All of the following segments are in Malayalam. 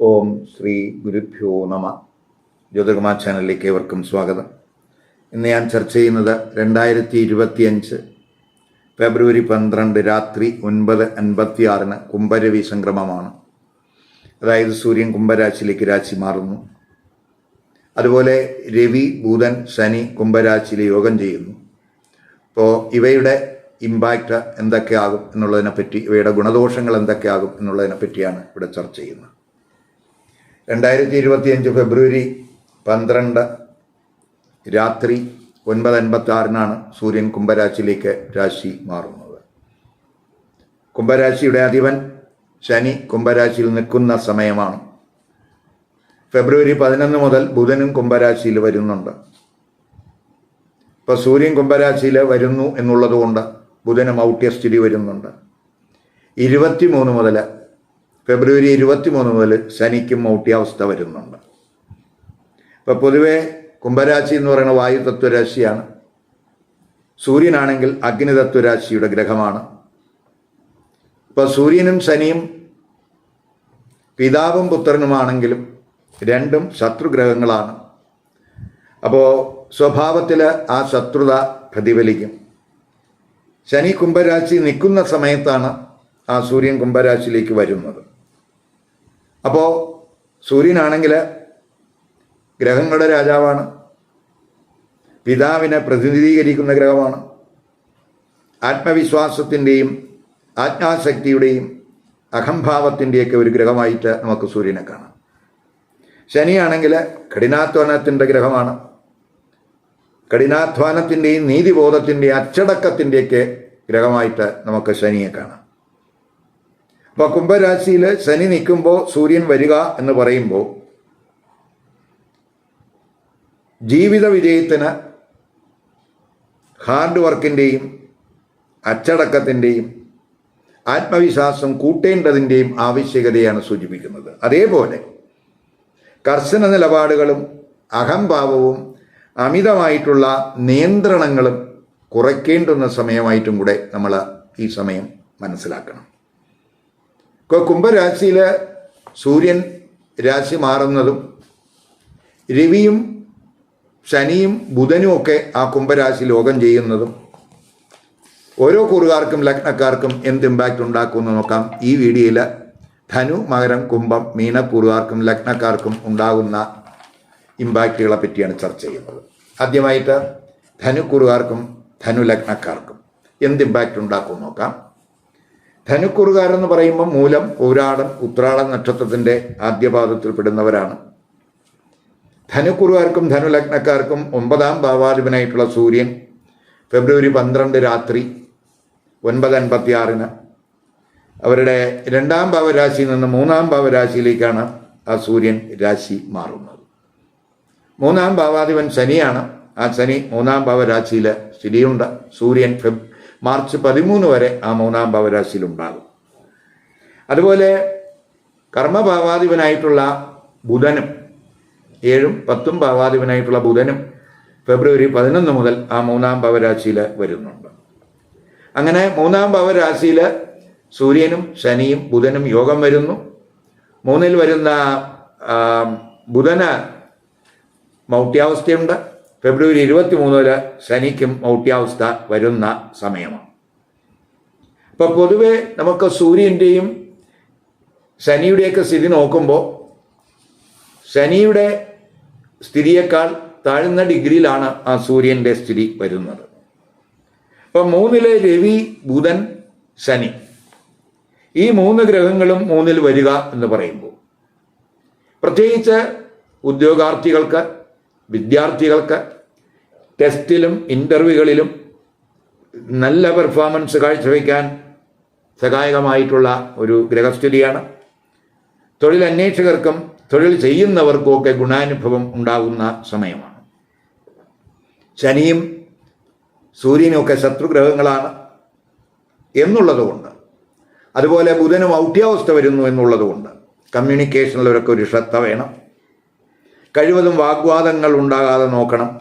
ഓം ശ്രീ ഗുരുഭ്യോ നമ. ജ്യോതിർമാ ചാനലിലേക്ക് ഏവർക്കും സ്വാഗതം. ഇന്ന് ഞാൻ ചർച്ച ചെയ്യുന്നത് രണ്ടായിരത്തി ഇരുപത്തിയഞ്ച് ഫെബ്രുവരി പന്ത്രണ്ട് രാത്രി ഒൻപത് അൻപത്തി ആറിന് കുംഭരവി സംക്രമമാണ്. അതായത് സൂര്യൻ കുംഭരാശിയിലേക്ക് രാശി മാറുന്നു. അതുപോലെ രവി ബുധൻ ശനി കുംഭരാശിയിൽ യോഗം ചെയ്യുന്നു. അപ്പോൾ ഇവയുടെ ഇമ്പാക്റ്റ് എന്തൊക്കെയാകും എന്നുള്ളതിനെ പറ്റി ഇവയുടെ ഗുണദോഷങ്ങൾ എന്തൊക്കെയാകും എന്നുള്ളതിനെ പറ്റിയാണ് ഇവിടെ ചർച്ച ചെയ്യുന്നത്. രണ്ടായിരത്തി ഇരുപത്തിയഞ്ച് ഫെബ്രുവരി പന്ത്രണ്ട് രാത്രി ഒൻപത് അൻപത്തി ആറിനാണ് സൂര്യൻ കുംഭരാശിയിലേക്ക് രാശി മാറുന്നത്. കുംഭരാശിയുടെ അധിപൻ ശനി കുംഭരാശിയിൽ നിൽക്കുന്ന സമയമാണ്. ഫെബ്രുവരി പതിനൊന്ന് മുതൽ ബുധനും കുംഭരാശിയിൽ വരുന്നുണ്ട്. ഇപ്പോൾ സൂര്യൻ കുംഭരാശിയിൽ വരുന്നു എന്നുള്ളതുകൊണ്ട് ബുധനും ഔട്ട്യ സ്ഥിതി വരുന്നുണ്ട്. ഇരുപത്തിമൂന്ന് മുതൽ ഫെബ്രുവരി ഇരുപത്തി മൂന്ന് മുതൽ ശനിക്കും മൗട്യാവസ്ഥ വരുന്നുണ്ട്. ഇപ്പോൾ പൊതുവെ കുംഭരാശി എന്ന് പറയുന്ന വായു തത്വരാശിയാണ്. സൂര്യനാണെങ്കിൽ അഗ്നിതത്വരാശിയുടെ ഗ്രഹമാണ്. ഇപ്പോൾ സൂര്യനും ശനിയും പിതാവും പുത്രനുമാണെങ്കിലും രണ്ടും ശത്രുഗ്രഹങ്ങളാണ്. അപ്പോൾ സ്വഭാവത്തിൽ ആ ശത്രുത പ്രതിഫലിക്കും. ശനി കുംഭരാശി നിൽക്കുന്ന സമയത്താണ് ആ സൂര്യൻ കുംഭരാശിയിലേക്ക് വരുന്നത്. അപ്പോൾ സൂര്യനാണെങ്കിൽ ഗ്രഹങ്ങളുടെ രാജാവാണ്. പിതാവിനെ പ്രതിനിധീകരിക്കുന്ന ഗ്രഹമാണ്. ആത്മവിശ്വാസത്തിന്റെയും ആജ്ഞാശക്തിയുടെയും അഹംഭാവത്തിന്റെയൊക്കെ ഒരു ഗ്രഹമായിട്ട് നമുക്ക് സൂര്യനെ കാണാം. ശനിയാണെങ്കിൽ കഠിനാധ്വാനത്തിന്റെ ഗ്രഹമാണ്. കഠിനാധ്വാനത്തിന്റെയും നീതിബോധത്തിന്റെയും അച്ചടക്കത്തിന്റെയൊക്കെ ഗ്രഹമായിട്ട് നമുക്ക് ശനിയെ കാണാം. അപ്പോൾ കുംഭരാശിയിൽ ശനി നിൽക്കുമ്പോൾ സൂര്യൻ വരിക എന്ന് പറയുമ്പോൾ ജീവിത വിജയത്തിന് ഹാർഡ് വർക്കിന്റെയും അച്ചടക്കത്തിന്റെയും ആത്മവിശ്വാസം കൂട്ടേണ്ടതിന്റെയും ആവശ്യകതയാണ് സൂചിപ്പിക്കുന്നത്. അതേപോലെ കർശന നിലപാടുകളും അഹംഭാവവും അമിതമായിട്ടുള്ള നിയന്ത്രണങ്ങളും കുറയ്ക്കേണ്ടുന്ന സമയമായിട്ടും കൂടെ നമ്മൾ ഈ സമയം മനസ്സിലാക്കണം. ഇപ്പോൾ കുംഭരാശിയിൽ സൂര്യൻ രാശി മാറുന്നതും രവിയും ശനിയും ബുധനും ഒക്കെ ആ കുംഭരാശി ലോകം ചെയ്യുന്നതും ഓരോ കൂറുകാർക്കും ലഗ്നക്കാർക്കും എന്ത് ഇമ്പാക്റ്റ് ഉണ്ടാക്കുമെന്ന് നോക്കാം. ഈ വീഡിയോയിൽ ധനു മകരം കുംഭം മീനക്കൂറുകാർക്കും ലഗ്നക്കാർക്കും ഉണ്ടാകുന്ന ഇമ്പാക്റ്റുകളെ പറ്റിയാണ് ചർച്ച ചെയ്യുന്നത്. ആദ്യമായിട്ട് ധനുക്കൂറുകാർക്കും ധനു ലഗ്നക്കാർക്കും എന്ത് ഇമ്പാക്റ്റ് ഉണ്ടാക്കും നോക്കാം. ധനുക്കുറുകാരെന്ന് പറയുമ്പോൾ മൂലം പൗരാടം ഉത്രാടൻ നക്ഷത്രത്തിന്റെ ആദ്യപാദത്തിൽ പെടുന്നവരാണ് ധനുക്കുറുകാർക്കും ധനുലഗ്നക്കാർക്കും ഒമ്പതാം ഭാവാധിപനായിട്ടുള്ള സൂര്യൻ ഫെബ്രുവരി പന്ത്രണ്ട് രാത്രി ഒൻപത് അൻപത്തി ആറിന് അവരുടെ രണ്ടാം ഭാവരാശിയിൽ നിന്ന് മൂന്നാം ഭാവരാശിയിലേക്കാണ് ആ സൂര്യൻ രാശി മാറുന്നത്. മൂന്നാം ഭാവാധിപൻ ശനിയാണ്. ആ ശനി മൂന്നാം ഭാവരാശിയിൽ സ്ഥിതിയുണ്ട്. സൂര്യൻ ഫെബ് മാർച്ച് പതിമൂന്ന് വരെ ആ മൂന്നാം ഭാവരാശിയിൽ ഉണ്ടാകും അതുപോലെ കർമ്മഭാവാധിപനായിട്ടുള്ള ബുധനും ഏഴും പത്തും ഭാവാധിപനായിട്ടുള്ള ബുധനും ഫെബ്രുവരി പതിനൊന്ന് മുതൽ ആ മൂന്നാം ഭാവരാശിയിൽ വരുന്നുണ്ട്. അങ്ങനെ മൂന്നാം ഭാവരാശിയിൽ സൂര്യനും ശനിയും ബുധനും യോഗം വരുന്നു. മൂന്നിൽ വരുന്ന ബുധന മൗട്യാവസ്ഥയുണ്ട് ഫെബ്രുവരി ഇരുപത്തി മൂന്നിൽ ശനിക്കും മൗട്ട്യാവസ്ഥ വരുന്ന സമയമാണ്. അപ്പോൾ പൊതുവെ നമുക്ക് സൂര്യന്റെയും ശനിയുടെയൊക്കെ സ്ഥിതി നോക്കുമ്പോൾ ശനിയുടെ സ്ഥിതിയേക്കാൾ താഴ്ന്ന ഡിഗ്രിയിലാണ് ആ സൂര്യന്റെ സ്ഥിതി വരുന്നത്. അപ്പം മൂന്നിലെ രവി ബുധൻ ശനി. ഈ മൂന്ന് ഗ്രഹങ്ങളും മൂന്നിൽ വരിക എന്ന് പറയുമ്പോൾ പ്രത്യേകിച്ച് ഉദ്യോഗാർത്ഥികൾക്ക് വിദ്യാർത്ഥികൾക്ക് ടെസ്റ്റിലും ഇന്റർവ്യൂകളിലും നല്ല പെർഫോമൻസ് കാഴ്ചവെക്കാൻ സഹായകമായിട്ടുള്ള ഒരു ഗ്രഹസ്ഥിതിയാണ് തൊഴിലന്വേഷകർക്കും തൊഴിൽ ചെയ്യുന്നവർക്കും ഒക്കെ ഗുണാനുഭവം ഉണ്ടാകുന്ന സമയമാണ്. ശനിയും സൂര്യനും ഒക്കെ ശത്രുഗ്രഹങ്ങളാണ് എന്നുള്ളതുകൊണ്ട്. അതുപോലെ ബുധനും ഔട്ട്യാവസ്ഥ വരുന്നു എന്നുള്ളതുകൊണ്ട് കമ്മ്യൂണിക്കേഷനിലൊക്കെ ഒരു ശ്രദ്ധ വേണം. കഴിവതും വാഗ്വാദങ്ങൾ ഉണ്ടാകാതെ നോക്കണം.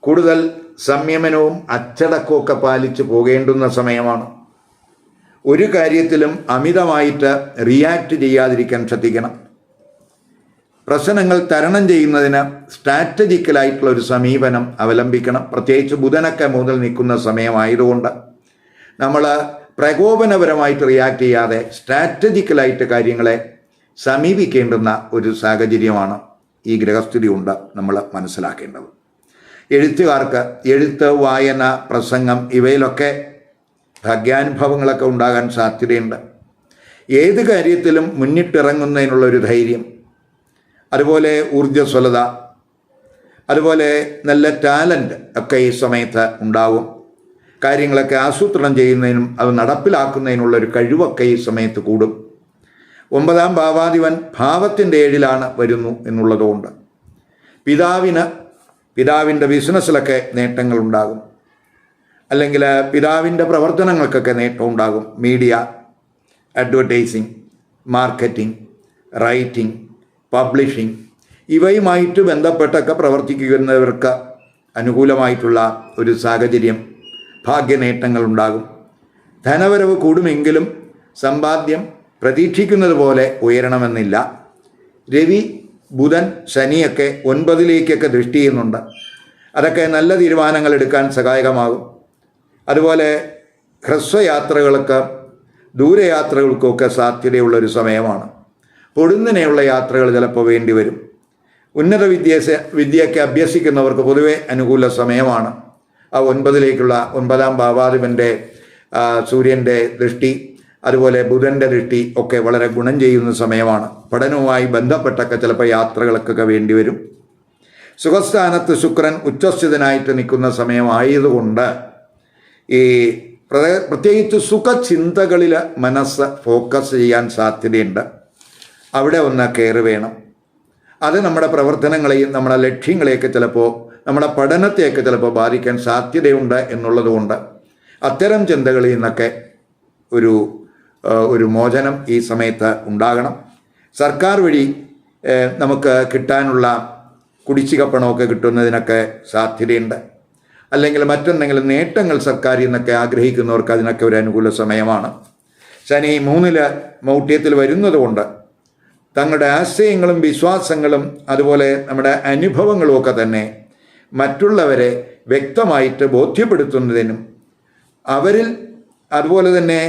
കൂടുതൽ സംയമനവും അച്ചടക്കമൊക്കെ പാലിച്ചു പോകേണ്ടുന്ന സമയമാണ്. ഒരു കാര്യത്തിലും അമിതമായിട്ട് റിയാക്ട് ചെയ്യാതിരിക്കാൻ ശ്രദ്ധിക്കണം. പ്രശ്നങ്ങൾ തരണം ചെയ്യുന്നതിന് സ്ട്രാറ്റജിക്കലായിട്ടുള്ള ഒരു സമീപനം അവലംബിക്കണം. പ്രത്യേകിച്ച് ബുധനൊക്കെ മുതൽ നിൽക്കുന്ന സമയമായതുകൊണ്ട് നമ്മൾ പ്രകോപനപരമായിട്ട് റിയാക്ട് ചെയ്യാതെ സ്ട്രാറ്റജിക്കലായിട്ട് കാര്യങ്ങളെ സമീപിക്കേണ്ടുന്ന ഒരു സാഹചര്യമാണ്. ഈ ഗ്രഹസ്ഥിതി ഉണ്ട് നമ്മൾ മനസ്സിലാക്കേണ്ടത്. എഴുത്തുകാർക്ക് എഴുത്ത് വായന പ്രസംഗം ഇവയിലൊക്കെ ഭാഗ്യാനുഭവങ്ങളൊക്കെ ഉണ്ടാകാൻ സാധ്യതയുണ്ട്. ഏത് കാര്യത്തിലും മുന്നിട്ടിറങ്ങുന്നതിനുള്ള ഒരു ധൈര്യം അതുപോലെ ഊർജസ്വലത അതുപോലെ നല്ല ടാലന്റ് ഒക്കെ ഈ സമയത്ത് ഉണ്ടാവും. കാര്യങ്ങളൊക്കെ ആസൂത്രണം ചെയ്യുന്നതിനും അത് നടപ്പിലാക്കുന്നതിനുള്ള ഒരു കഴിവൊക്കെ ഈ സമയത്ത് കൂടും. ഒമ്പതാം ഭാവാധിപൻ ഭാവത്തിന്റെ ഏഴിലാണ് വരുന്നു എന്നുള്ളതുകൊണ്ട് പിതാവിന് പിതാവിന്റെ ബിസിനസ്സിലൊക്കെ നേട്ടങ്ങൾ ഉണ്ടാകും അല്ലെങ്കിൽ പിതാവിന്റെ പ്രവർത്തനങ്ങൾക്കൊക്കെ നേട്ടം ഉണ്ടാകും media advertising marketing writing publishing ഇവയുമായിട്ട് ബന്ധപ്പെട്ടൊക്കെ പ്രവർത്തിക്കുന്നവർക്ക് അനുകൂലമായിട്ടുള്ള ഒരു സാഹചര്യം ഭാഗ്യനേട്ടങ്ങൾ ഉണ്ടാകും ധനവരവ് കൂടുമെങ്കിലും സമ്പാദ്യം പ്രതീക്ഷിക്കുന്നത് പോലെ ഉയരണമെന്നില്ല. രവി ബുധൻ ശനിയൊക്കെ ഒൻപതിലേക്കൊക്കെ ദൃഷ്ടി ചെയ്യുന്നുണ്ട്. അതൊക്കെ നല്ല തീരുമാനങ്ങൾ എടുക്കാൻ സഹായകമാകും. അതുപോലെ ഹ്രസ്വയാത്രകൾക്ക് ദൂരയാത്രകൾക്കൊക്കെ സാധ്യതയുള്ളൊരു സമയമാണ്. പൊടുന്നനെയുള്ള യാത്രകൾ ചിലപ്പോൾ വേണ്ടി വരും. ഉന്നത വിദ്യാഭ്യാസ വിദ്യയൊക്കെ അഭ്യസിക്കുന്നവർക്ക് പൊതുവെ അനുകൂല സമയമാണ്. ആ ഒൻപതിലേക്കുള്ള ഒൻപതാം ഭാവാധിപന്റെ സൂര്യന്റെ ദൃഷ്ടി അതുപോലെ ബുധന്റെ ദൃഷ്ടി ഒക്കെ വളരെ ഗുണം ചെയ്യുന്ന സമയമാണ്. പഠനവുമായി ബന്ധപ്പെട്ടൊക്കെ ചിലപ്പോൾ യാത്രകൾക്കൊക്കെ വേണ്ടി വരും. സുഖസ്ഥാനത്ത് ശുക്രൻ ഉച്ചസ്ഥിതനായിട്ട് നിൽക്കുന്ന സമയമായതുകൊണ്ട് ഈ പ്രത്യേക- പ്രത്യേകിച്ച് സുഖചിന്തകളിൽ മനസ്സ് ഫോക്കസ് ചെയ്യാൻ സാധ്യതയുണ്ട്. അവിടെ ഒന്ന് കയറി വേണം. അത് നമ്മുടെ പ്രവർത്തനങ്ങളെയും നമ്മുടെ ലക്ഷ്യങ്ങളെയൊക്കെ ചിലപ്പോൾ നമ്മുടെ പഠനത്തെയൊക്കെ ചിലപ്പോൾ ബാധിക്കാൻ സാധ്യതയുണ്ട് എന്നുള്ളതുകൊണ്ട് അത്തരം ചിന്തകളിൽ നിന്നൊക്കെ ഒരു ഒരു മോചനം ഈ സമയത്ത് ഉണ്ടാകണം. സർക്കാർ വഴി നമുക്ക് കിട്ടാനുള്ള കുടിശ്ശിക പണമൊക്കെ കിട്ടുന്നതിനൊക്കെ സാധ്യതയുണ്ട്. അല്ലെങ്കിൽ മറ്റെന്തെങ്കിലും നേട്ടങ്ങൾ സർക്കാരിൽ നിന്നൊക്കെ ആഗ്രഹിക്കുന്നവർക്ക് അതിനൊക്കെ ഒരു അനുകൂല സമയമാണ്. ശനി മൂന്നിൽ മൗഢ്യത്തിൽ വരുന്നതുകൊണ്ട് തങ്ങളുടെ ആശയങ്ങളും വിശ്വാസങ്ങളും അതുപോലെ നമ്മുടെ അനുഭവങ്ങളും ഒക്കെ തന്നെ മറ്റുള്ളവരെ വ്യക്തമായിട്ട് ബോധ്യപ്പെടുത്തുന്നതിനും അവരിൽ അതുപോലെ തന്നെ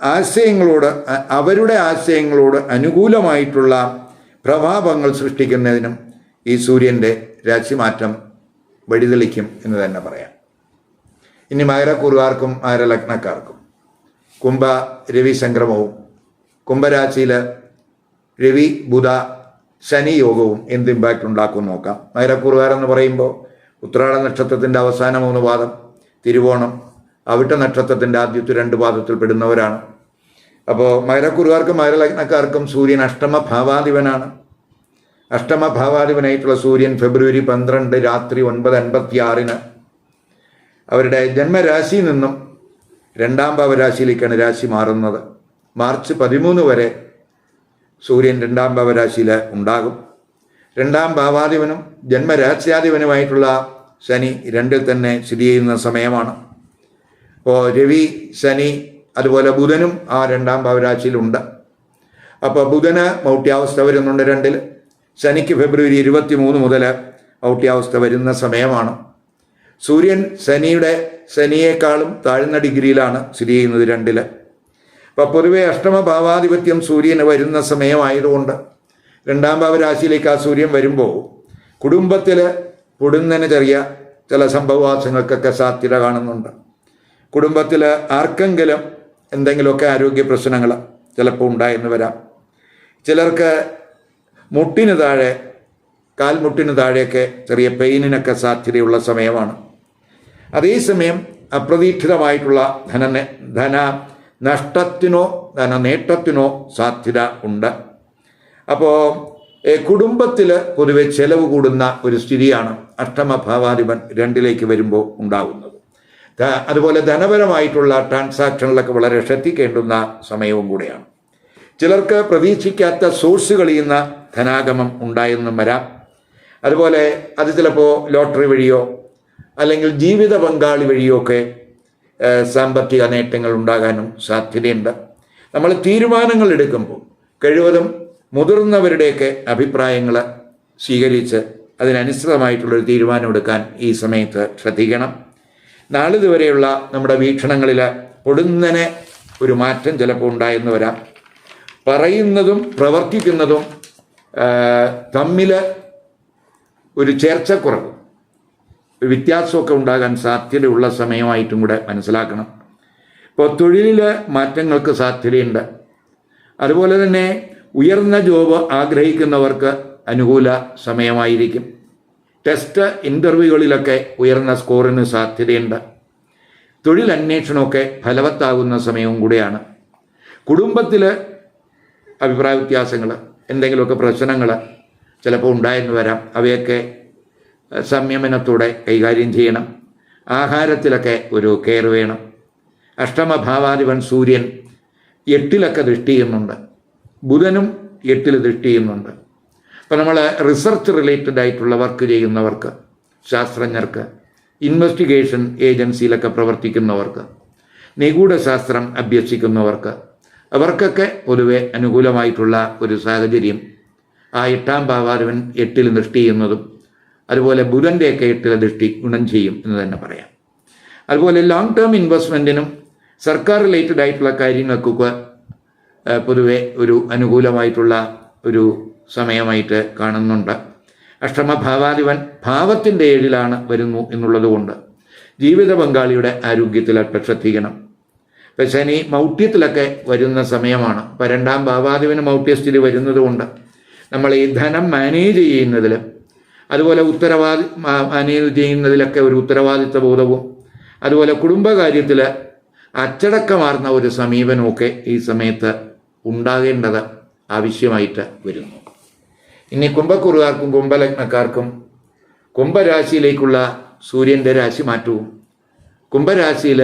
ആശയങ്ങളോട് അവരുടെ ആശയങ്ങളോട് അനുകൂലമായിട്ടുള്ള പ്രഭാവങ്ങൾ സൃഷ്ടിക്കുന്നതിനും ഈ സൂര്യന്റെ രാശിമാറ്റം വഴിതെളിക്കും എന്ന് തന്നെ പറയാം. ഇനി മകരക്കുറുകാർക്കും മകരലഗ്നക്കാർക്കും കുംഭ രവി സംക്രമവും കുംഭരാശിയിൽ രവി ബുധ ശനി യോഗവും എന്ത് ഇമ്പാക്റ്റ് ഉണ്ടാക്കുമെന്ന് നോക്കാം. മകരക്കുറുകാരെന്ന് പറയുമ്പോൾ ഉത്രാട നക്ഷത്രത്തിന്റെ അവസാന മൂന്ന് പാദം തിരുവോണം അവിട്ട നക്ഷത്രത്തിന്റെ ആദ്യത്തെ രണ്ട് പാദത്തിൽ പെടുന്നവരാണ് അപ്പോൾ മകരക്കുറുകാർക്കും മകരലഗ്നക്കാർക്കും സൂര്യൻ അഷ്ടമ ഭാവാധിപനാണ്. അഷ്ടമ ഭാവാധിപനായിട്ടുള്ള സൂര്യൻ ഫെബ്രുവരി പന്ത്രണ്ട് രാത്രി ഒൻപത് അൻപത്തി ആറിന് അവരുടെ ജന്മരാശിയിൽ നിന്നും രണ്ടാം ഭാവരാശിയിലേക്കാണ് രാശി മാറുന്നത്. മാർച്ച് പതിമൂന്ന് വരെ സൂര്യൻ രണ്ടാം ഭാവരാശിയിൽ ഉണ്ടാകും. രണ്ടാം ഭാവാധിപനും ജന്മരാശ്യാധിപനുമായിട്ടുള്ള ശനി രണ്ടിൽ തന്നെ സ്ഥിതി ചെയ്യുന്ന സമയമാണ്. അപ്പോൾ രവി ശനി അതുപോലെ ബുധനും ആ രണ്ടാം ഭാവരാശിയിലുണ്ട് അപ്പോൾ ബുധന് മൗട്ട്യാവസ്ഥ വരുന്നുണ്ട് രണ്ടിൽ ശനിക്ക് ഫെബ്രുവരി ഇരുപത്തി മൂന്ന് മുതൽ മൗട്ട്യാവസ്ഥ വരുന്ന സമയമാണ്. സൂര്യൻ ശനിയുടെ ശനിയേക്കാളും താഴ്ന്ന ഡിഗ്രിയിലാണ് സ്ഥിതി ചെയ്യുന്നത് രണ്ടിൽ അപ്പോൾ പൊതുവെ അഷ്ടമ ഭാവാധിപത്യം സൂര്യന് വരുന്ന സമയമായതുകൊണ്ട് രണ്ടാം ഭാവരാശിയിലേക്ക് ആ സൂര്യൻ വരുമ്പോൾ കുടുംബത്തിൽ പൊടുന്നതിന് ചെറിയ ചില സംഭവവാസങ്ങൾക്കൊക്കെ സാധ്യത കാണുന്നുണ്ട്. കുടുംബത്തിൽ ആർക്കെങ്കിലും എന്തെങ്കിലുമൊക്കെ ആരോഗ്യ പ്രശ്നങ്ങൾ ചിലപ്പോൾ ഉണ്ടായെന്ന് വരാം. ചിലർക്ക് മുട്ടിന് താഴെ കാൽമുട്ടിന് താഴെയൊക്കെ ചെറിയ പെയിനിനൊക്കെ സാധ്യതയുള്ള സമയമാണ്. അതേസമയം അപ്രതീക്ഷിതമായിട്ടുള്ള ധന ധന നഷ്ടത്തിനോ ധന നേട്ടത്തിനോ സാധ്യത ഉണ്ട്. അപ്പോൾ കുടുംബത്തിൽ പൊതുവെ ചെലവ് കൂടുന്ന ഒരു സ്ഥിതിയാണ് അഷ്ടമഭാവാധിപൻ രണ്ടിലേക്ക് വരുമ്പോൾ ഉണ്ടാകുന്നത് അതുപോലെ ധനപരമായിട്ടുള്ള ട്രാൻസാക്ഷനിലൊക്കെ വളരെ ശ്രദ്ധിക്കേണ്ടുന്ന സമയവും കൂടെയാണ്. ചിലർക്ക് പ്രതീക്ഷിക്കാത്ത സോഴ്സുകളിൽ നിന്ന് ധനാഗമം ഉണ്ടായെന്നും വരാം. അതുപോലെ അത് ചിലപ്പോൾ ലോട്ടറി വഴിയോ അല്ലെങ്കിൽ ജീവിത പങ്കാളി വഴിയോ ഒക്കെ സാമ്പത്തിക നേട്ടങ്ങൾ ഉണ്ടാകാനും സാധ്യതയുണ്ട്. നമ്മൾ തീരുമാനങ്ങൾ എടുക്കുമ്പോൾ കഴിവതും മുതിർന്നവരുടെയൊക്കെ അഭിപ്രായങ്ങൾ സ്വീകരിച്ച് അതിനനുസൃതമായിട്ടുള്ളൊരു തീരുമാനമെടുക്കാൻ ഈ സമയത്ത് ശ്രദ്ധിക്കണം. നാളിതുവരെയുള്ള നമ്മുടെ വീക്ഷണങ്ങളിൽ പൊടുന്നനെ ഒരു മാറ്റം ചിലപ്പോൾ ഉണ്ടായെന്ന് വരാം. പറയുന്നതും പ്രവർത്തിക്കുന്നതും തമ്മിൽ ഒരു ചേർച്ചക്കുറവ് വ്യത്യാസമൊക്കെ ഉണ്ടാകാൻ സാധ്യതയുള്ള സമയമായിട്ടും കൂടെ മനസ്സിലാക്കണം. ഇപ്പോൾ തൊഴിലിൽ മാറ്റങ്ങൾക്ക് സാധ്യതയുണ്ട്. അതുപോലെ തന്നെ ഉയർന്ന ജോബ് ആഗ്രഹിക്കുന്നവർക്ക് അനുകൂല സമയമായിരിക്കും. ടെസ്റ്റ് ഇന്റർവ്യൂകളിലൊക്കെ ഉയർന്ന സ്കോറിന് സാധ്യതയുണ്ട്. തൊഴിൽ അന്വേഷണമൊക്കെ ഫലവത്താകുന്ന സമയവും കൂടിയാണ്. കുടുംബത്തിൽ അഭിപ്രായ വ്യത്യാസങ്ങൾ എന്തെങ്കിലുമൊക്കെ പ്രശ്നങ്ങൾ ചിലപ്പോൾ ഉണ്ടായെന്ന് വരാം. അവയൊക്കെ സംയമനത്തോടെ കൈകാര്യം ചെയ്യണം. ആഹാരത്തിലൊക്കെ ഒരു കെയർ വേണം. അഷ്ടമഭാവാധിപൻ സൂര്യൻ എട്ടിലൊക്കെ ദൃഷ്ടി ചെയ്യുന്നുണ്ട്. ബുധനും എട്ടിൽ ദൃഷ്ടി ചെയ്യുന്നുണ്ട്. അപ്പോൾ നമ്മൾ റിസർച്ച് റിലേറ്റഡ് ആയിട്ടുള്ള വർക്ക് ചെയ്യുന്നവർക്ക് ശാസ്ത്രജ്ഞർക്ക് ഇൻവെസ്റ്റിഗേഷൻ ഏജൻസിയിലൊക്കെ പ്രവർത്തിക്കുന്നവർക്ക് നിഗൂഢശാസ്ത്രം അഭ്യസിക്കുന്നവർക്ക് അവർക്കൊക്കെ പൊതുവെ അനുകൂലമായിട്ടുള്ള ഒരു സാഹചര്യം ആ എട്ടാം ഭാവാധിപൻ എട്ടിൽ ദൃഷ്ടി ചെയ്യുന്നതും അതുപോലെ ബുധന്റെയൊക്കെ എട്ടിലെ ദൃഷ്ടി ഗുണം ചെയ്യും എന്ന് തന്നെ പറയാം. അതുപോലെ ലോങ് ടേം ഇൻവെസ്റ്റ്മെന്റിനും സർക്കാർ റിലേറ്റഡ് ആയിട്ടുള്ള കാര്യങ്ങൾക്കൊക്കെ പൊതുവെ ഒരു അനുകൂലമായിട്ടുള്ള ഒരു സമയമായിട്ട് കാണുന്നുണ്ട്. അഷ്ടമഭാവാധിപൻ ഭാവത്തിന്റെ ഏഴിലാണ് വരുന്നു എന്നുള്ളത് കൊണ്ട് ജീവിത പങ്കാളിയുടെ ആരോഗ്യത്തിൽ അല്പം ശ്രദ്ധിക്കണം ഇപ്പം ശനി മൗഢ്യത്തിലൊക്കെ വരുന്ന സമയമാണ്. ഇപ്പം രണ്ടാം ഭാവാധിപന് മൗഢ്യസ്ഥിതി വരുന്നത് കൊണ്ട് നമ്മൾ ഈ ധനം മാനേജ് ചെയ്യുന്നതിൽ അതുപോലെ ഉത്തരവാദി മാനേജ് ചെയ്യുന്നതിലൊക്കെ ഒരു ഉത്തരവാദിത്വ ബോധവും അതുപോലെ കുടുംബകാര്യത്തിൽ അച്ചടക്കമാർന്ന ഒരു സമീപനമൊക്കെ ഈ സമയത്ത് ഉണ്ടാകേണ്ടത് ആവശ്യമായിട്ട് വരുന്നു. ഇനി കുംഭക്കുറുകാർക്കും കുംഭലഗ്നക്കാർക്കും കുംഭരാശിയിലേക്കുള്ള സൂര്യന്റെ രാശി മാറ്റവും കുംഭരാശിയിൽ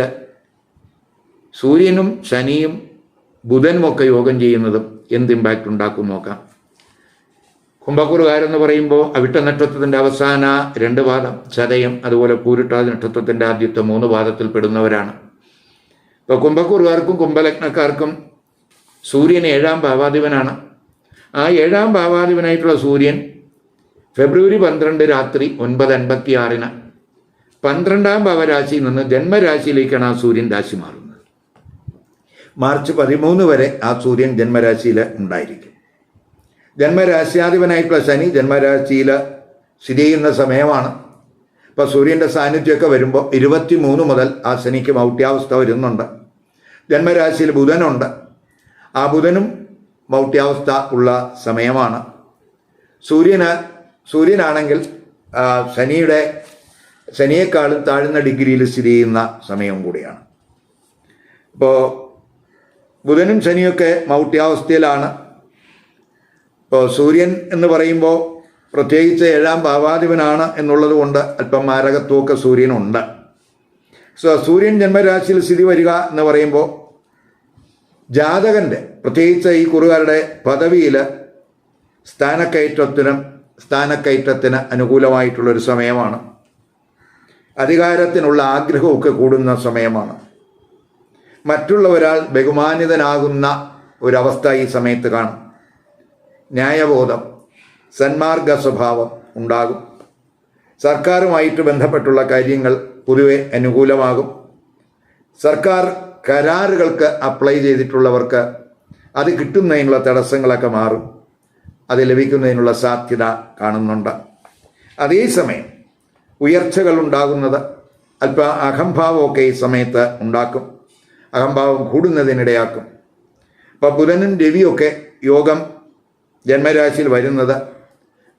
സൂര്യനും ശനിയും ബുധനും ഒക്കെ യോഗം ചെയ്യുന്നതും എന്ത് ഇമ്പാക്റ്റ് ഉണ്ടാക്കും നോക്കാം. കുംഭക്കുറുകാരെന്ന് പറയുമ്പോൾ അവിട്ട നക്ഷത്രത്തിന്റെ അവസാന രണ്ട് പാദം ചതയം അതുപോലെ പൂരിട്ടാതി നക്ഷത്രത്തിന്റെ ആദ്യത്തെ മൂന്ന് പാദത്തിൽ പെടുന്നവരാണ്. ഇപ്പോൾ കുംഭക്കുറുകാർക്കും കുംഭലഗ്നക്കാർക്കും സൂര്യൻ ഏഴാം ഭാവാധിപനാണ്. ആ ഏഴാം ഭാവാധിപനായിട്ടുള്ള സൂര്യൻ ഫെബ്രുവരി പന്ത്രണ്ട് രാത്രി ഒൻപത് അൻപത്തി ആറിന് പന്ത്രണ്ടാം ഭാവരാശിയിൽ നിന്ന് ജന്മരാശിയിലേക്കാണ് ആ സൂര്യൻ രാശി മാറുന്നത്. മാർച്ച് പതിമൂന്ന് വരെ ആ സൂര്യൻ ജന്മരാശിയിൽ ഉണ്ടായിരിക്കും. ജന്മരാശ്യാധിപനായിട്ടുള്ള ശനി ജന്മരാശിയിൽ സ്ഥിതി ചെയ്യുന്ന സമയമാണ്. ഇപ്പോൾ സൂര്യന്റെ സാന്നിധ്യമൊക്കെ വരുമ്പോൾ ഇരുപത്തി മൂന്ന് മുതൽ ആ ശനിക്ക് മൗട്ട്യാവസ്ഥ വരുന്നുണ്ട്. ജന്മരാശിയിൽ ബുധനുണ്ട്. ആ ബുധനും മൗട്യാവസ്ഥ ഉള്ള സമയമാണ്. സൂര്യന് സൂര്യനാണെങ്കിൽ ശനിയുടെ ശനിയേക്കാളും താഴ്ന്ന ഡിഗ്രിയിൽ സ്ഥിതി ചെയ്യുന്ന സമയം കൂടിയാണ്. ഇപ്പോൾ ബുധനും ശനിയൊക്കെ മൗട്ട്യാവസ്ഥയിലാണ് ഇപ്പോൾ സൂര്യൻ എന്ന് പറയുമ്പോൾ പ്രത്യേകിച്ച് ഏഴാം ഭാവാധിപനാണ് എന്നുള്ളത് കൊണ്ട് അല്പം മാരകത്വമൊക്കെ സൂര്യനുണ്ട്. സോ സൂര്യൻ ജന്മരാശിയിൽ സ്ഥിതി വരിക എന്ന് പറയുമ്പോൾ ജാതകന്റെ പ്രത്യേകിച്ച് ഈ കുറുകാരുടെ പദവിയിൽ സ്ഥാനക്കയറ്റത്തിനും സ്ഥാനക്കയറ്റത്തിന് അനുകൂലമായിട്ടുള്ള ഒരു സമയമാണ്. അധികാരത്തിനുള്ള ആഗ്രഹമൊക്കെ കൂടുന്ന സമയമാണ്. മറ്റുള്ളവരാൽ ബഹുമാനിതനാകുന്ന ഒരവസ്ഥ ഈ സമയത്ത് കാണും. ന്യായബോധം സന്മാർഗ സ്വഭാവം ഉണ്ടാകും. സർക്കാരുമായിട്ട് ബന്ധപ്പെട്ടുള്ള കാര്യങ്ങൾ പൊതുവെ അനുകൂലമാകും. സർക്കാർ കരാറുകൾക്ക് അപ്ലൈ ചെയ്തിട്ടുള്ളവർക്ക് അത് കിട്ടുന്നതിനുള്ള തടസ്സങ്ങളൊക്കെ മാറും. അത് ലഭിക്കുന്നതിനുള്ള സാധ്യത കാണുന്നുണ്ട്. അതേസമയം ഉയർച്ചകൾ ഉണ്ടാകുന്നത് അല്പ അഹംഭാവമൊക്കെ ഈ സമയത്ത് ഉണ്ടാക്കും. അഹംഭാവം കൂടുന്നതിനിടയാക്കും. അപ്പോൾ ബുധനും രവിയൊക്കെ യോഗം ജന്മരാശിയിൽ വരുന്നത്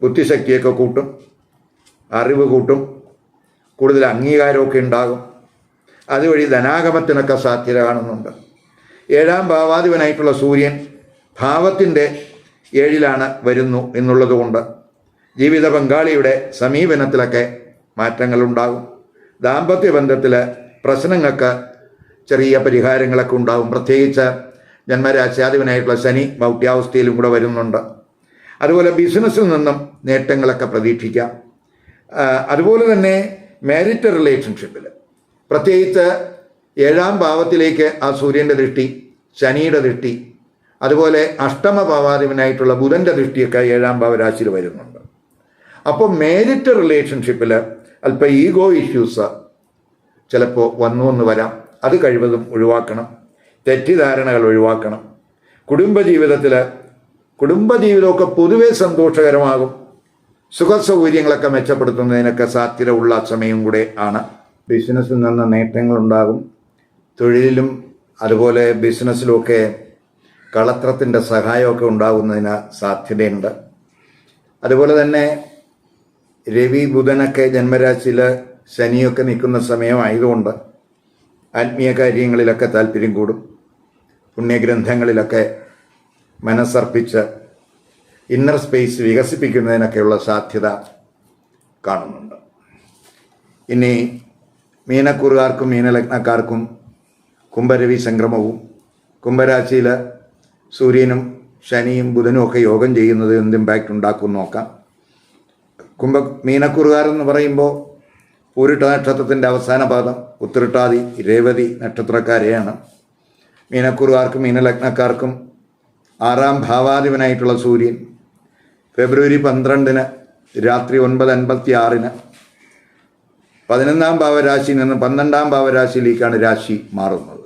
ബുദ്ധിശക്തിയൊക്കെ കൂട്ടും അറിവ് കൂട്ടും കൂടുതൽ അംഗീകാരമൊക്കെ ഉണ്ടാകും. അതുവഴി ധനാഗമത്തിനൊക്കെ സാധ്യത കാണുന്നുണ്ട് ഏഴാം ഭാവാധിപനായിട്ടുള്ള സൂര്യൻ ഭാവത്തിന്റെ ഏഴിലാണ് വരുന്നു എന്നുള്ളതുകൊണ്ട് ജീവിത പങ്കാളിയുടെ സമീപനത്തിലൊക്കെ മാറ്റങ്ങളുണ്ടാകും. ദാമ്പത്യ ബന്ധത്തിൽ പ്രശ്നങ്ങൾക്ക് ചെറിയ പരിഹാരങ്ങളൊക്കെ ഉണ്ടാകും. പ്രത്യേകിച്ച് ജന്മരാശ്യാധിപനായിട്ടുള്ള ശനി ഭൗത്യാവസ്ഥയിലും കൂടെ വരുന്നുണ്ട്. അതുപോലെ ബിസിനസ്സിൽ നിന്നും നേട്ടങ്ങളൊക്കെ പ്രതീക്ഷിക്കാം. അതുപോലെ തന്നെ മാരിറ്റ് റിലേഷൻഷിപ്പിൽ പ്രത്യേകിച്ച് ഏഴാം ഭാവത്തിലേക്ക് ആ സൂര്യന്റെ ദൃഷ്ടി ശനിയുടെ ദൃഷ്ടി അതുപോലെ അഷ്ടമ ഭാവാധിപനായിട്ടുള്ള ബുധന്റെ ദൃഷ്ടിയൊക്കെ ഏഴാം ഭാവരാശിയിൽ വരുന്നുണ്ട്. അപ്പോൾ മേരിറ്റ് റിലേഷൻഷിപ്പിൽ അല്പം ഈഗോ ഇഷ്യൂസ് ചിലപ്പോൾ വന്നു എന്ന് വരാം. അത് കഴിവതും ഒഴിവാക്കണം. തെറ്റിദ്ധാരണകൾ ഒഴിവാക്കണം. കുടുംബജീവിതത്തിൽ കുടുംബജീവിതമൊക്കെ പൊതുവെ സന്തോഷകരമാകും. സുഖസൗകര്യങ്ങളൊക്കെ മെച്ചപ്പെടുത്തുന്നതിനൊക്കെ സാധ്യത ഉള്ള സമയം കൂടെ ആണ്. ബിസിനസ്സിൽ നിന്ന് നേട്ടങ്ങളുണ്ടാകും. തൊഴിലിലും അതുപോലെ ബിസിനസ്സിലുമൊക്കെ കളത്രത്തിന്റെ സഹായമൊക്കെ ഉണ്ടാകുന്നതിന് സാധ്യതയുണ്ട്. അതുപോലെ തന്നെ രവി ബുധനൊക്കെ ജന്മരാശിയിൽ ശനിയൊക്കെ നിൽക്കുന്ന സമയമായതുകൊണ്ട് ആത്മീയ കാര്യങ്ങളിലൊക്കെ താല്പര്യം കൂടും. പുണ്യഗ്രന്ഥങ്ങളിലൊക്കെ മനസ്സർപ്പിച്ച് ഇന്നർ സ്പേസ് വികസിപ്പിക്കുന്നതിനൊക്കെയുള്ള സാധ്യത കാണുന്നുണ്ട്. ഇനി മീനക്കുറുകാർക്കും മീനലഗ്നക്കാർക്കും കുംഭരവി സംക്രമവും കുംഭരാശിയിൽ സൂര്യനും ശനിയും ബുധനും ഒക്കെ യോഗം ചെയ്യുന്നത് എന്ത് ഇമ്പാക്റ്റ് ഉണ്ടാക്കും നോക്കാം. കുംഭ മീനക്കുറുകാരെന്ന് പറയുമ്പോൾ പൂരിട്ട നക്ഷത്രത്തിന്റെ അവസാന പാദം ഉത്തിരിട്ടാതി രേവതി നക്ഷത്രക്കാരെയാണ്. മീനക്കുറുകാർക്കും മീനലഗ്നക്കാർക്കും ആറാം ഭാവാധിപനായിട്ടുള്ള സൂര്യൻ ഫെബ്രുവരി പന്ത്രണ്ടിന് രാത്രി ഒൻപത് അൻപത്തി ആറിന് പതിനൊന്നാം ഭാവരാശിയിൽ നിന്ന് പന്ത്രണ്ടാം ഭാവരാശിയിലേക്കാണ് രാശി മാറുന്നത്.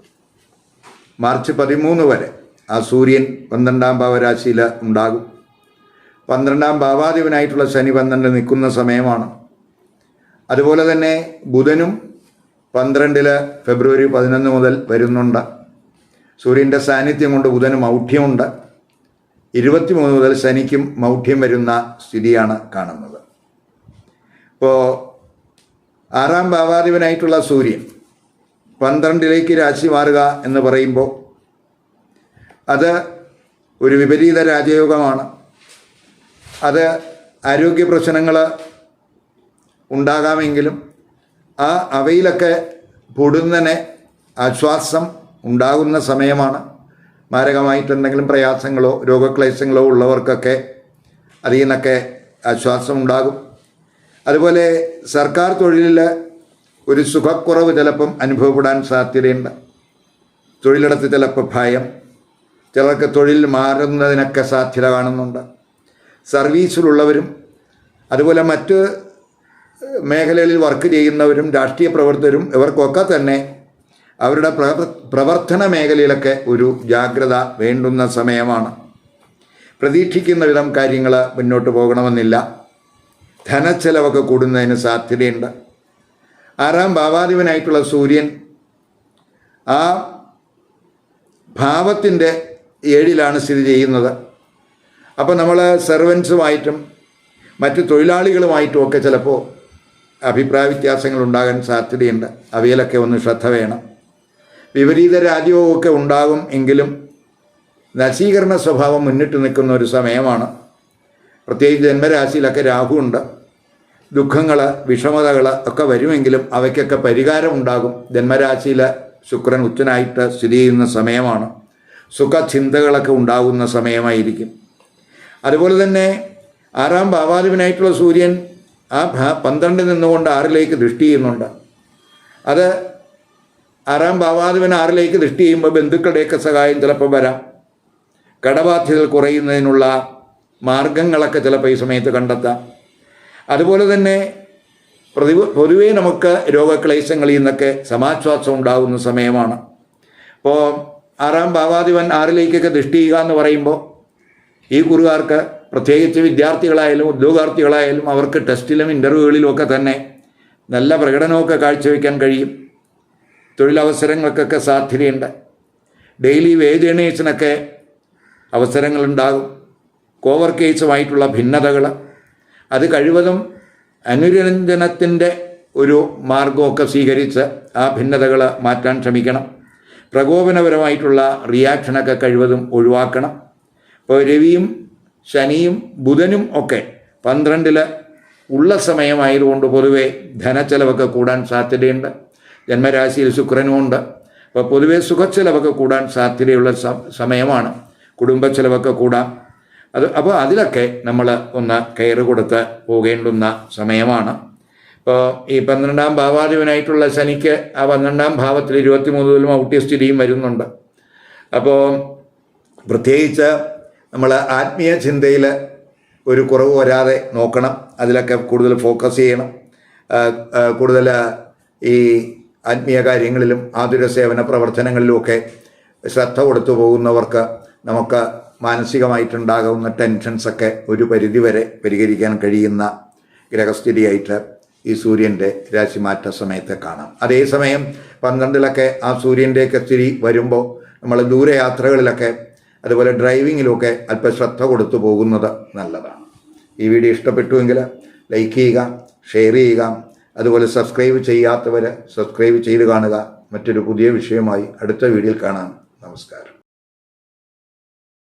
മാർച്ച് പതിമൂന്ന് വരെ ആ സൂര്യൻ പന്ത്രണ്ടാം ഭാവരാശിയിൽ ഉണ്ടാകും. പന്ത്രണ്ടാം ഭാവാധിപനായിട്ടുള്ള ശനി പന്ത്രണ്ട് നിൽക്കുന്ന സമയമാണ്. അതുപോലെ തന്നെ ബുധനും പന്ത്രണ്ടിൽ ഫെബ്രുവരി പതിനൊന്ന് മുതൽ വരുന്നുണ്ട്. സൂര്യന്റെ സാന്നിധ്യം കൊണ്ട് ബുധന് മൗഢ്യമുണ്ട്. ഇരുപത്തിമൂന്ന് മുതൽ ശനിക്കും മൗഢ്യം വരുന്ന സ്ഥിതിയാണ് കാണുന്നത്. ഇപ്പോൾ ആറാം ഭാവാധിപനായിട്ടുള്ള സൂര്യൻ പന്ത്രണ്ടിലേക്ക് രാശി മാറുക എന്ന് പറയുമ്പോൾ അത് ഒരു വിപരീത രാജയോഗമാണ്. അത് ആരോഗ്യ പ്രശ്നങ്ങൾ ഉണ്ടാകാമെങ്കിലും ആ അവയിലൊക്കെ പൊടുന്നനെ ആശ്വാസം ഉണ്ടാകുന്ന സമയമാണ്. മാരകമായിട്ട് എന്തെങ്കിലും പ്രയാസങ്ങളോ രോഗക്ലേശങ്ങളോ ഉള്ളവർക്കൊക്കെ അതിൽ നിന്നൊക്കെ ആശ്വാസം ഉണ്ടാകും. അതുപോലെ സർക്കാർ തൊഴിലിൽ ഒരു സുഖക്കുറവ് ചിലപ്പം അനുഭവപ്പെടാൻ സാധ്യതയുണ്ട്. തൊഴിലിടത്ത് ചിലപ്പോൾ ഭയം ചിലർക്ക് തൊഴിൽ മാറുന്നതിനൊക്കെ സാധ്യത കാണുന്നുണ്ട്. സർവീസിലുള്ളവരും അതുപോലെ മറ്റ് മേഖലകളിൽ വർക്ക് ചെയ്യുന്നവരും രാഷ്ട്രീയ പ്രവർത്തകരും ഇവർക്കൊക്കെ തന്നെ അവരുടെ പ്രവർത്തന മേഖലയിലൊക്കെ ഒരു ജാഗ്രത വേണ്ടുന്ന സമയമാണ്. പ്രതീക്ഷിക്കുന്ന വിധം കാര്യങ്ങൾ മുന്നോട്ട് പോകണമെന്നില്ല. ധനച്ചെലവൊക്കെ കൂടുന്നതിന് സാധ്യതയുണ്ട്. ആറാം ഭാവാധിപനായിട്ടുള്ള സൂര്യൻ ആ ഭാവത്തിന്റെ ഏഴിലാണ് സ്ഥിതി ചെയ്യുന്നത്. അപ്പോൾ നമ്മൾ സെർവൻസുമായിട്ടും മറ്റ് തൊഴിലാളികളുമായിട്ടും ഒക്കെ ചിലപ്പോൾ അഭിപ്രായ വ്യത്യാസങ്ങൾ ഉണ്ടാകാൻ സാധ്യതയുണ്ട്. അവയിലൊക്കെ ഒന്ന് ശ്രദ്ധ വേണം. വിപരീത രാജ്യവുമൊക്കെ ഉണ്ടാകും എങ്കിലും നശീകരണ സ്വഭാവം മുന്നിട്ട് നിൽക്കുന്ന ഒരു സമയമാണ്. പ്രത്യേകിച്ച് ജന്മരാശിയിലൊക്കെ രാഹുണ്ട് ദുഃഖങ്ങൾ വിഷമതകൾ ഒക്കെ വരുമെങ്കിലും അവയ്ക്കൊക്കെ പരിഹാരം ഉണ്ടാകും. ജന്മരാശിയിൽ ശുക്രൻ ഉച്ചനായിട്ട് സ്ഥിതി ചെയ്യുന്ന സമയമാണ്. സുഖചിന്തകളൊക്കെ ഉണ്ടാകുന്ന സമയമായിരിക്കും. അതുപോലെ തന്നെ ആറാം ഭാവാധിപനായിട്ടുള്ള സൂര്യൻ ആ പന്ത്രണ്ടിൽ നിന്നുകൊണ്ട് ആറിലേക്ക് ദൃഷ്ടി ചെയ്യുന്നുണ്ട്. അത് ആറാം ഭാവാധിപൻ ആറിലേക്ക് ദൃഷ്ടി ചെയ്യുമ്പോൾ ബന്ധുക്കളുടെയൊക്കെ സഹായം ചിലപ്പോൾ വരാം. കടബാധ്യതകൾ കുറയുന്നതിനുള്ള മാർഗങ്ങളൊക്കെ ചിലപ്പോൾ ഈ സമയത്ത് കണ്ടെത്താം. അതുപോലെ തന്നെ പ്രതി പൊതുവേ നമുക്ക് രോഗക്ലേശങ്ങളിൽ നിന്നൊക്കെ സമാശ്വാസം ഉണ്ടാകുന്ന സമയമാണ്. അപ്പോൾ ആറാം ഭാവാധിപൻ ആറിലേക്കൊക്കെ ദൃഷ്ടി ചെയ്യുക എന്ന് പറയുമ്പോൾ ഈ കുറുകാർക്ക് പ്രത്യേകിച്ച് വിദ്യാർത്ഥികളായാലും ഉദ്യോഗാർത്ഥികളായാലും അവർക്ക് ടെസ്റ്റിലും ഇന്റർവ്യൂകളിലും ഒക്കെ തന്നെ നല്ല പ്രകടനമൊക്കെ കാഴ്ചവെക്കാൻ കഴിയും. തൊഴിലവസരങ്ങൾക്കൊക്കെ സാധ്യതയുണ്ട്. Daily wage ഏണേഴ്സിനൊക്കെ അവസരങ്ങളുണ്ടാകും. കോവർക്കേഴ്സുമായിട്ടുള്ള ഭിന്നതകൾ അത് കഴിവതും അനുരഞ്ജനത്തിന്റെ ഒരു മാർഗമൊക്കെ സ്വീകരിച്ച് ആ ഭിന്നതകൾ മാറ്റാൻ ശ്രമിക്കണം. പ്രകോപനപരമായിട്ടുള്ള റിയാക്ഷനൊക്കെ കഴിവതും ഒഴിവാക്കണം. ഇപ്പോൾ രവിയും ശനിയും ബുധനും ഒക്കെ പന്ത്രണ്ടിൽ ഉള്ള സമയമായതുകൊണ്ട് പൊതുവെ ധനച്ചെലവൊക്കെ കൂടാൻ സാധ്യതയുണ്ട്. ജന്മരാശിയിൽ ശുക്രനുമുണ്ട് അപ്പോൾ പൊതുവെ സുഖച്ചെലവൊക്കെ കൂടാൻ സാധ്യതയുള്ള സമയമാണ്. കുടുംബച്ചെലവൊക്കെ കൂടാം. അത് അപ്പോൾ അതിലൊക്കെ നമ്മൾ ഒന്ന് കെയർ കൊടുത്ത് പോകേണ്ടുന്ന സമയമാണ്. ഇപ്പോൾ ഈ പന്ത്രണ്ടാം ഭാവാധിപനായിട്ടുള്ള ശനിക്ക് ആ പന്ത്രണ്ടാം ഭാവത്തിൽ ഇരുപത്തി മൂന്നിലും ഔട്ട്യസ്ഥിതിയും വരുന്നുണ്ട്. അപ്പോൾ പ്രത്യേകിച്ച് നമ്മൾ ആത്മീയ ചിന്തയിൽ ഒരു കുറവ് വരാതെ നോക്കണം. അതിലൊക്കെ കൂടുതൽ ഫോക്കസ് ചെയ്യണം. കൂടുതൽ ഈ ആത്മീയ കാര്യങ്ങളിലും ആതുര സേവന പ്രവർത്തനങ്ങളിലുമൊക്കെ ശ്രദ്ധ കൊടുത്തു പോകുന്നവർക്ക് നമുക്ക് മാനസികമായിട്ടുണ്ടാകുന്ന ടെൻഷൻസൊക്കെ ഒരു പരിധിവരെ പരിഹരിക്കാൻ കഴിയുന്ന ഗ്രഹസ്ഥിതിയായിട്ട് ഈ സൂര്യന്റെ രാശിമാറ്റ സമയത്ത് കാണാം. അതേസമയം പന്ത്രണ്ടിലൊക്കെ ആ സൂര്യന്റെയൊക്കെ സ്ഥിതി വരുമ്പോൾ നമ്മൾ ദൂരയാത്രകളിലൊക്കെ അതുപോലെ ഡ്രൈവിങ്ങിലൊക്കെ അല്പം ശ്രദ്ധ കൊടുത്തു പോകുന്നത് നല്ലതാണ്. ഈ വീഡിയോ ഇഷ്ടപ്പെട്ടുവെങ്കിൽ ലൈക്ക് ചെയ്യുക ഷെയർ ചെയ്യുക അതുപോലെ സബ്സ്ക്രൈബ് ചെയ്യാത്തവർ സബ്സ്ക്രൈബ് ചെയ്ത് കാണുക. മറ്റൊരു പുതിയ വിഷയമായി അടുത്ത വീഡിയോയിൽ കാണാം. നമസ്കാരം.